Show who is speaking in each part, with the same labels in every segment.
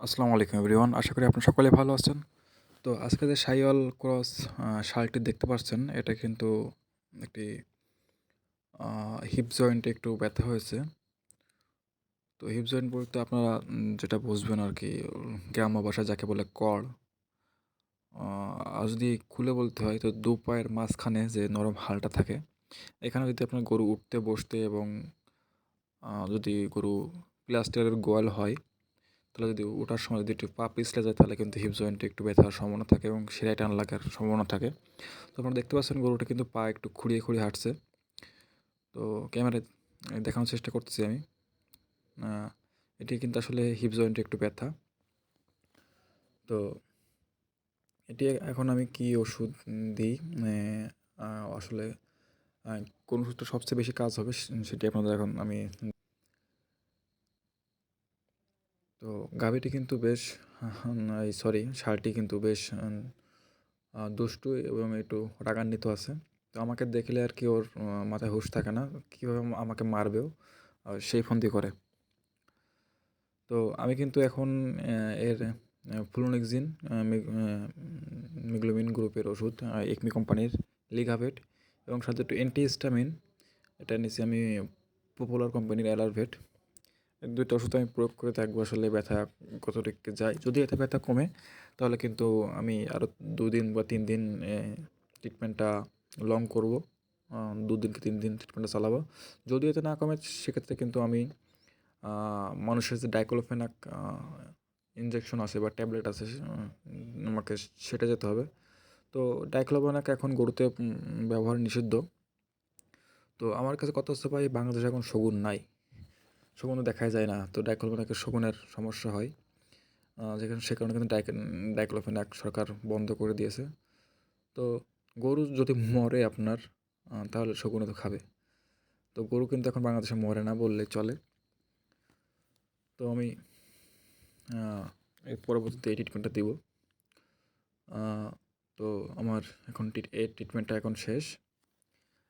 Speaker 1: আসসালামু আলাইকুম এভরিওয়ান। আশা করি আপনারা সকলে ভালো আছেন। তো আজকে যে সাইওয়াল ক্রস শালটি দেখতে পাচ্ছেন, এটা কিন্তু একটি হিপ জয়েন্টে একটু ব্যথা হয়েছে। তো হিপ জয়েন্ট বলতে আপনারা যেটা বুঝবেন আর কি, গ্রাম্য ভাষা যাকে বলে কড় আর যদি খুলে বলতে হয়, তো দু পায়ের মাঝখানে যে নরম হালটা থাকে, এখানে যদি আপনার গরু উঠতে, বসতে এবং যদি গরু প্লাস্টারের গোয়াল হয় তাহলে যদি ওঠার সময় যদি একটু পা পিছলে যায়, তাহলে কিন্তু হিপ জয়েন্টে একটু ব্যথার সম্ভাবনা থাকে এবং সেরাই টান লাগার সম্ভাবনা থাকে। তো আপনারা দেখতে পাচ্ছেন গরুটা কিন্তু পা একটু খুঁড়িয়ে খুঁড়িয়ে হাঁটছে। তো ক্যামেরায় দেখানোর চেষ্টা করতেছি আমি। এটি কিন্তু আসলে হিপ জয়েন্টে একটু ব্যথা। তো এটি এখন আমি কি ওষুধ দিই? আসলে কোন ওষুধটা সবচেয়ে বেশি কাজ হবে, সেটি আপনাদের এখন আমি তো গাভীটি কিন্তু বেশ এই সরি ষাঁড়টি কিন্তু বেশ দুষ্টু এবং একটু রাগান্বিত আছে। তো আমাকে দেখলে আর কি ওর মাথায় হুঁশ থাকে না, কীভাবে আমাকে মারবেও সেই ফন্দি করে। তো আমি কিন্তু এখন এর ফ্লুনেক্সিন মিগ্লোমিন গ্রুপের ওষুধ একমি কোম্পানির লিগাভেট এবং সাথে একটু অ্যান্টিহিস্টামিন এটা নিচ্ছি আমি পপুলার কোম্পানির অ্যালারভেট। দুইটা ওষুধ আমি প্রয়োগ করে থাকব, আসলে ব্যথা কতটুকু যায়। যদি এতে ব্যথা কমে, তাহলে কিন্তু আমি আরও দুদিন বা তিন দিন ট্রিটমেন্টটা লং করব দুদিন কি তিন দিন ট্রিটমেন্টটা চালাবো। যদি এতে না কমে, সেক্ষেত্রে কিন্তু আমি মানুষের যে ডাইক্লোফেনাক ইনজেকশন আছে বা ট্যাবলেট আছে আমাকে সেটা যেতে হবে। তো ডাইক্লোফেনাক এখন গরুতে ব্যবহার নিষিদ্ধ। তো আমার কাছে কত হচ্ছে ভাই, বাংলাদেশে এখন শগুন নাই। শগুনও দেখা যায় না। তো ডাইক্লোফেনাকের শগুনের সমস্যা হয়। যেখানে সে কারণে কিন্তু ডাইক্লোফেনাক সরকার বন্ধ করে দিয়েছে। তো গরু যদি মরে আপনার তাহলে শগুনে তো খাবে। তো গরু কিন্তু এখন বাংলাদেশে মরে না বললে চলে। তো আমি পরবর্তীতে এই ট্রিটমেন্টটা দিব। তো আমার এখন এই ট্রিটমেন্টটা এখন শেষ।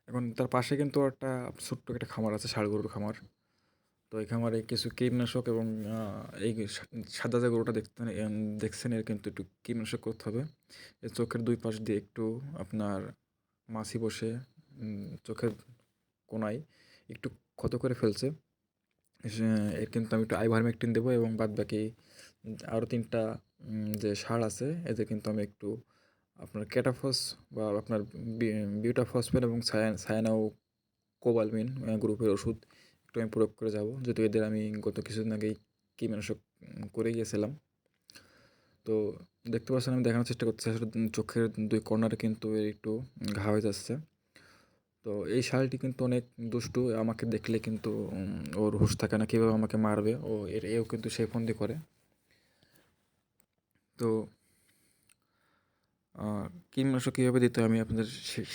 Speaker 1: এখন তার পাশে কিন্তু একটা ছোট্ট একটা খামার আছে, ষাড় গরুর খামার। তো এই খামারে কিছু কীটনাশক এবং এই সাদা যে গরুটা দেখতেন দেখছেন এর কিন্তু একটু কীটনাশক করতে হবে। এর চোখের দুই পাশ দিয়ে একটু আপনার মাছি বসে চোখের কোনায় একটু ক্ষত করে ফেলছে। এর কিন্তু আমি একটু আইভার আইভারমেকটিন দেবো এবং বাদ বাকি আরও তিনটা যে সার আছে এদের কিন্তু আমি একটু আপনার ক্যাটাফস বা আপনার বিউটাফসফেন এবং সায়ানাও, কোবালমিন গ্রুপের ওষুধ একটু আমি প্রয়োগ করে যাব। যেহেতু এদের আমি গত কিছুদিন আগেই কীটনাশক করে গিয়েছিলাম। তো দেখতে পাচ্ছেন, আমি দেখানোর চেষ্টা করতেছি। আসলে চোখের দুই কর্নারে কিন্তু একটু ঘা হয়ে যাচ্ছে। তো এই শালটি কিন্তু অনেক দুষ্টু। আমাকে দেখলে কিন্তু ওর হুশ থাকে না কীভাবে আমাকে মারবে। ও এর, এও কিন্তু সেই ফন্দি করে। তো কীটনাশক কীভাবে দিতে আমি আপনাদের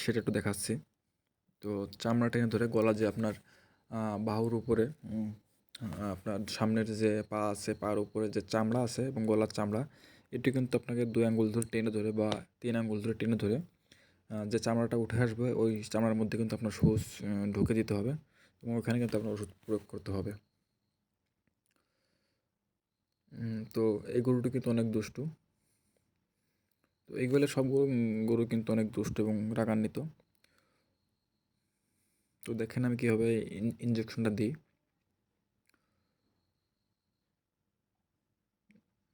Speaker 1: সেটা একটু দেখাচ্ছি। তো চামড়া টেনে ধরে গলা যে আপনার বাহুর উপরে আপনার সামনের যে পা আছে, পার উপরে যে চামড়া আছে এবং গলার চামড়া, এটি কিন্তু আপনাকে দুই আঙ্গুল ধরে টেনে ধরে বা তিন আঙ্গুল ধরে টেনে ধরে যে চামড়াটা উঠে আসবে, ওই চামড়ার মধ্যে কিন্তু আপনার সুচ ঢুকে দিতে হবে এবং ওখানে কিন্তু আপনার ওষুধ প্রয়োগ করতে হবে। তো এই গরুটি কিন্তু অনেক দুষ্টু। তো এইগুলো সব গরু গরু কিন্তু অনেক দুষ্ট এবং রাগান্বিত। তো দেখেন আমি কীভাবে ইঞ্জেকশনটা দিই।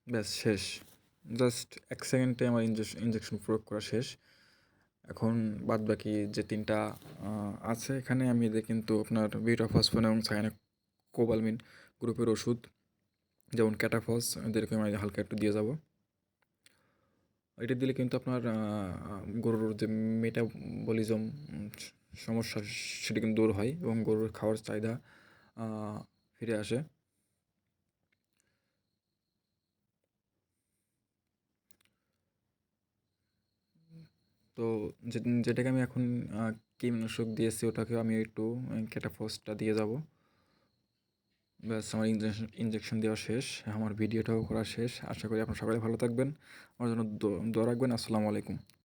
Speaker 1: ব্যাস, শেষ। জাস্ট এক সেকেন্ডে আমার ইঞ্জেকশন প্রয়োগ করা শেষ। এখন বাদ বাকি যে তিনটা আছে এখানে আমি এদের কিন্তু আপনার বিউটাফসফোন এবং সাইনা কোবালমিন গ্রুপের ওষুধ, যেমন ক্যাটাফস এদেরকে আমি হালকা একটু দিয়ে যাব। এটা দিলে কিন্তু আপনার গরুর যে মেটাবলিজম সমস্যা সেটি কিন্তু দূর হয় এবং গরুর খাওয়ার চাহিদা ফিরে আসে। তো যেটাকে আমি এখন কীটনাশক দিয়েছি ওটাকে আমি একটু ক্যাটাফসটা দিয়ে যাব। ব্যাস, আমার ইঞ্জেকশন ইঞ্জেকশন দেওয়া শেষ, আমার ভিডিওটাও করা শেষ। আশা করি আপনার সকালে ভালো থাকবেন। আমার জন্য দোয়া রাখবেন। আসসালামু আলাইকুম।